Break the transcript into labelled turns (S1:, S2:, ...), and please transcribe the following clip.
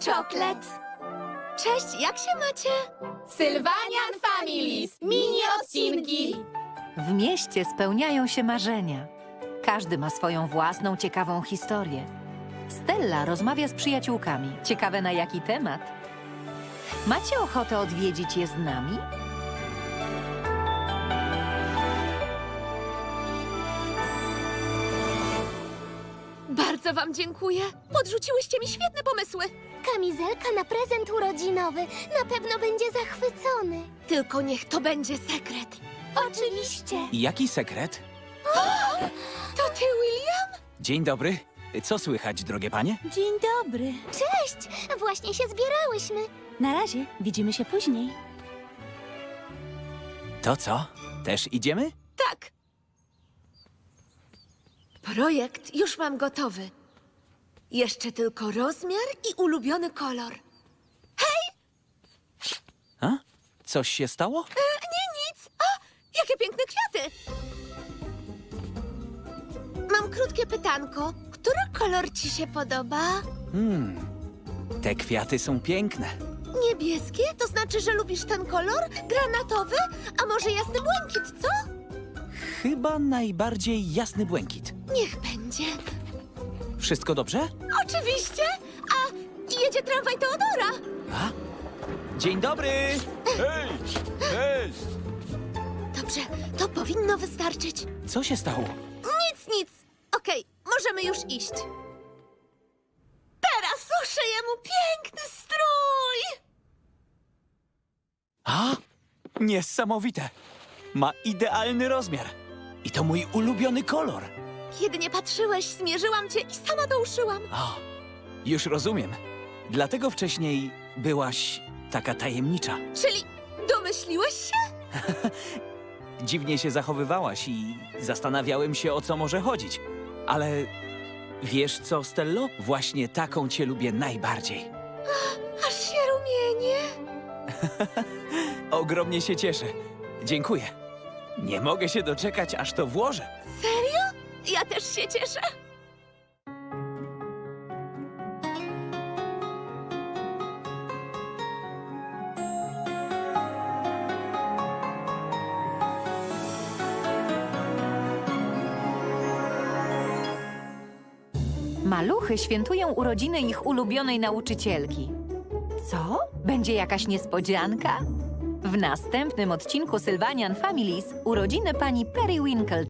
S1: czoklet. Cześć, jak się macie?
S2: Sylwanian Families, mini odcinki.
S3: W mieście spełniają się marzenia. Każdy ma swoją własną ciekawą historię. Stella rozmawia z przyjaciółkami. Ciekawe na jaki temat? Macie ochotę odwiedzić je z nami?
S1: Bardzo wam dziękuję. Podrzuciłyście mi świetne pomysły.
S4: Kamizelka na prezent urodzinowy. Na pewno będzie zachwycony.
S1: Tylko niech to będzie sekret.
S4: Oczywiście.
S5: Jaki sekret?
S1: To ty, William?
S5: Dzień dobry. Co słychać, drogie panie?
S6: Dzień dobry.
S4: Cześć! Właśnie się zbierałyśmy.
S6: Na razie, widzimy się później.
S5: To co? Też idziemy?
S1: Tak. Projekt już mam gotowy. Jeszcze tylko rozmiar i ulubiony kolor.
S5: A? Coś się stało?
S1: E, nie nic. A, jakie piękne kwiaty. Mam krótkie pytanko. Który kolor ci się podoba?
S5: Hmm. Te kwiaty są piękne.
S1: Niebieskie? To znaczy, że lubisz ten kolor? Granatowy? A może jasny błękit, co?
S5: Chyba najbardziej jasny błękit.
S1: Niech będzie.
S5: Wszystko dobrze?
S1: Oczywiście. A jedzie tramwaj Teodora.
S5: A? Dzień dobry! Hej! Hej!
S1: Dobrze, to powinno wystarczyć.
S5: Co się stało?
S1: Nic, nic. Okej, możemy już iść. Teraz uszyję mu piękny strój.
S5: A? Niesamowite! Ma idealny rozmiar. I to mój ulubiony kolor.
S1: Kiedy nie patrzyłeś, zmierzyłam cię i sama to uszyłam.
S5: A, już rozumiem. Dlatego wcześniej byłaś taka tajemnicza.
S1: Czyli domyśliłeś się?
S5: Dziwnie się zachowywałaś i zastanawiałem się, o co może chodzić. Ale wiesz co, Stello? Właśnie taką cię lubię najbardziej.
S1: Aż się rumienię.
S5: Ogromnie się cieszę. Dziękuję. Nie mogę się doczekać, aż to włożę.
S1: Serio? Ja też się cieszę.
S3: Maluchy świętują urodziny ich ulubionej nauczycielki. Co? Będzie jakaś niespodzianka? W następnym odcinku Sylvanian Families urodziny pani Periwinkle